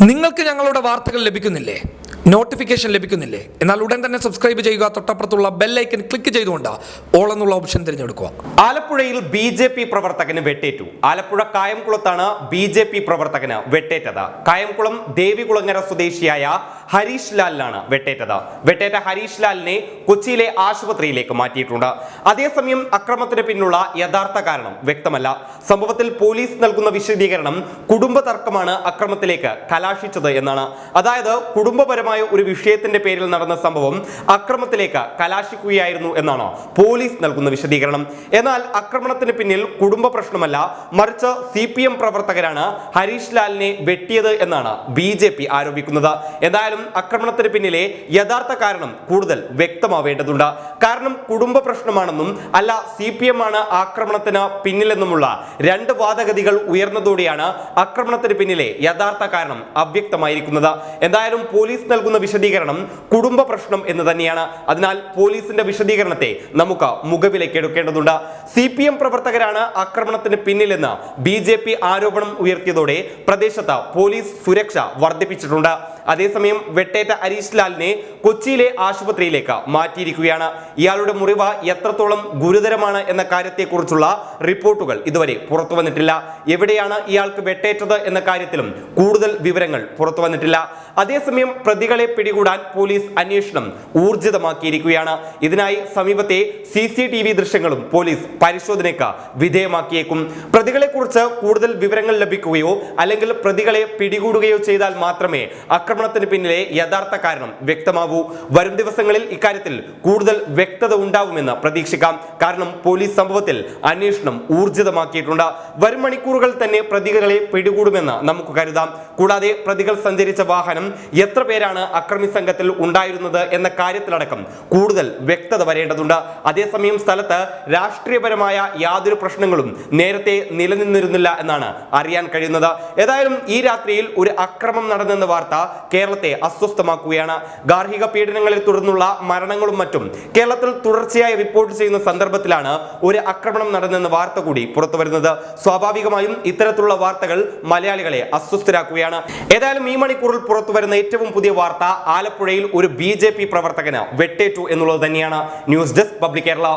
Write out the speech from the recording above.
നിങ്ങൾക്ക് ഞങ്ങളുടെ വാർത്തകൾ ലഭിക്കുന്നില്ലേ? നോട്ടിഫിക്കേഷൻ ലഭിക്കുന്നില്ലേ? എന്നാൽ ഉടൻ തന്നെ സബ്സ്ക്രൈബ് ചെയ്യുക. തൊട്ടപ്പുറത്തുള്ള ബെല്ലൈക്കൻ ക്ലിക്ക് ചെയ്തുകൊണ്ട് ഓൾ എന്നുള്ള ഓപ്ഷൻ തിരഞ്ഞെടുക്കുക. ആലപ്പുഴയിൽ ബി ജെ പി പ്രവർത്തകന് വെട്ടേറ്റു. ആലപ്പുഴ കായംകുളത്താണ് ബി ജെ പി പ്രവർത്തകന് വെട്ടേറ്റത്. കായംകുളം ദേവികുളങ്ങര സ്വദേശിയായ ഹരീഷ് ലാലിനാണ് വെട്ടേറ്റത്. വെട്ടേറ്റ ഹരീഷ് ലാലിനെ കൊച്ചിയിലെ ആശുപത്രിയിലേക്ക് മാറ്റിയിട്ടുണ്ട്. അതേസമയം അക്രമത്തിന് പിന്നുള്ള യഥാർത്ഥ കാരണം വ്യക്തമല്ല. സംഭവത്തിൽ പോലീസ് നൽകുന്ന വിശദീകരണം കുടുംബ തർക്കമാണ് അക്രമത്തിലേക്ക് കലാശിച്ചത് എന്നാണ്. അതായത് കുടുംബപരമായ ഒരു വിഷയത്തിന്റെ പേരിൽ നടന്ന സംഭവം അക്രമത്തിലേക്ക് കലാശിക്കുകയായിരുന്നു എന്നാണ് പോലീസ് നൽകുന്ന വിശദീകരണം. എന്നാൽ ആക്രമണത്തിന് പിന്നിൽ കുടുംബ പ്രശ്നമല്ല മറിച്ച് സി പ്രവർത്തകരാണ് ഹരീഷ് ലാലിനെ വെട്ടിയത് എന്നാണ് ബി ആരോപിക്കുന്നത്. എന്തായാലും ആക്രമണത്തിന് പിന്നിലെ യഥാർത്ഥ കാരണം കൂടുതൽ വ്യക്തമാവേണ്ടതുണ്ട്. കാരണം കുടുംബ പ്രശ്നമാണെന്നും അല്ല സി പി എം ആണ് ആക്രമണത്തിന് പിന്നിലെന്നുമുള്ള രണ്ട് വാദഗതികൾ ഉയർന്നതോടെയാണ് ആക്രമണത്തിന് പിന്നിലെ യഥാർത്ഥ കാരണം അവ്യക്തമായിരിക്കുന്നത്. എന്തായാലും പോലീസ് നൽകുന്ന വിശദീകരണം കുടുംബ പ്രശ്നം എന്ന് തന്നെയാണ്. അതിനാൽ പോലീസിന്റെ വിശദീകരണത്തെ നമുക്ക് മുഖവിലേക്ക് എടുക്കേണ്ടതുണ്ട്. സി പി എം പ്രവർത്തകരാണ് ആക്രമണത്തിന് പിന്നിലെന്ന് ബി ജെ പി ആരോപണം ഉയർത്തിയതോടെ പ്രദേശത്ത് പോലീസ് സുരക്ഷ വർദ്ധിപ്പിച്ചിട്ടുണ്ട്. അതേസമയം വെട്ടേറ്റ ഹരീഷ് ലാലിനെ കൊച്ചിയിലെ ആശുപത്രിയിലേക്ക് മാറ്റിയിരിക്കുകയാണ്. ഇയാളുടെ മുറിവ് എത്രത്തോളം ഗുരുതരമാണ് എന്ന കാര്യത്തെക്കുറിച്ചുള്ള റിപ്പോർട്ടുകൾ ഇതുവരെ പുറത്തു വന്നിട്ടില്ല. എവിടെയാണ് ഇയാൾക്ക് വെട്ടേറ്റത് എന്ന കാര്യത്തിലും കൂടുതൽ വിവരങ്ങൾ പുറത്തു വന്നിട്ടില്ല. അതേസമയം പ്രതികളെ പിടികൂടാൻ പോലീസ് അന്വേഷണം ഊർജിതമാക്കിയിരിക്കുകയാണ്. ഇതിനായി സമീപത്തെ സി സി ടി വി ദൃശ്യങ്ങളും പോലീസ് പരിശോധനയ്ക്ക് വിധേയമാക്കിയേക്കും. പ്രതികളെ കുറിച്ച് കൂടുതൽ വിവരങ്ങൾ ലഭിക്കുകയോ അല്ലെങ്കിൽ പ്രതികളെ പിടികൂടുകയോ ചെയ്താൽ മാത്രമേ ആക്രമണത്തിന് പിന്നിലെ യഥാർത്ഥ കാരണം വ്യക്തമാവൂ. വരും ദിവസങ്ങളിൽ ഇക്കാര്യത്തിൽ കൂടുതൽ വ്യക്തത ഉണ്ടാവുമെന്ന് പ്രതീക്ഷിക്കാം. കാരണം പോലീസ് സംഭവത്തിൽ അന്വേഷണം ഊർജിതമാക്കിയിട്ടുണ്ട്. വരും മണിക്കൂറുകൾ തന്നെ പ്രതികളെ പിടികൂടുമെന്ന് നമുക്ക് കരുതാം. കൂടാതെ പ്രതികൾ സഞ്ചരിച്ച വാഹനം എത്ര പേരാണ് അക്രമി സംഘത്തിൽ ഉണ്ടായിരുന്നത് എന്ന കാര്യത്തിലടക്കം കൂടുതൽ വ്യക്തത വരേണ്ടതുണ്ട്. അതേസമയം സ്ഥലത്ത് രാഷ്ട്രീയപരമായ യാതൊരു പ്രശ്നങ്ങളും നേരത്തെ നിലനിന്നിരുന്നില്ല എന്നാണ് അറിയാൻ കഴിയുന്നത്. ഏതായാലും ഈ രാത്രിയിൽ ഒരു അക്രമം നടന്നെന്ന വാർത്ത കേരളത്തെ അസ്വസ്ഥമാക്കുകയാണ്. ഗാർഹിക പീഡനങ്ങളിൽ തുടർന്നുള്ള മരണങ്ങളും മറ്റും കേരളത്തിൽ തുടർച്ചയായി റിപ്പോർട്ട് ചെയ്യുന്ന സന്ദർഭത്തിലാണ് ഒരു ആക്രമണം നടന്നെന്ന വാർത്ത കൂടി പുറത്തു വരുന്നത് സ്വാഭാവികമായും ഇത്തരത്തിലുള്ള വാർത്തകൾ മലയാളികളെ അസ്വസ്ഥരാക്കുകയാണ്. ഏതായാലും ഈ മണിക്കൂറിൽ പുറത്തു വരുന്ന ഏറ്റവും പുതിയ വാർത്ത ആലപ്പുഴയിൽ ഒരു ബി പ്രവർത്തകന് വെട്ടേറ്റു എന്നുള്ളത് തന്നെയാണ്. News desk public Kerala.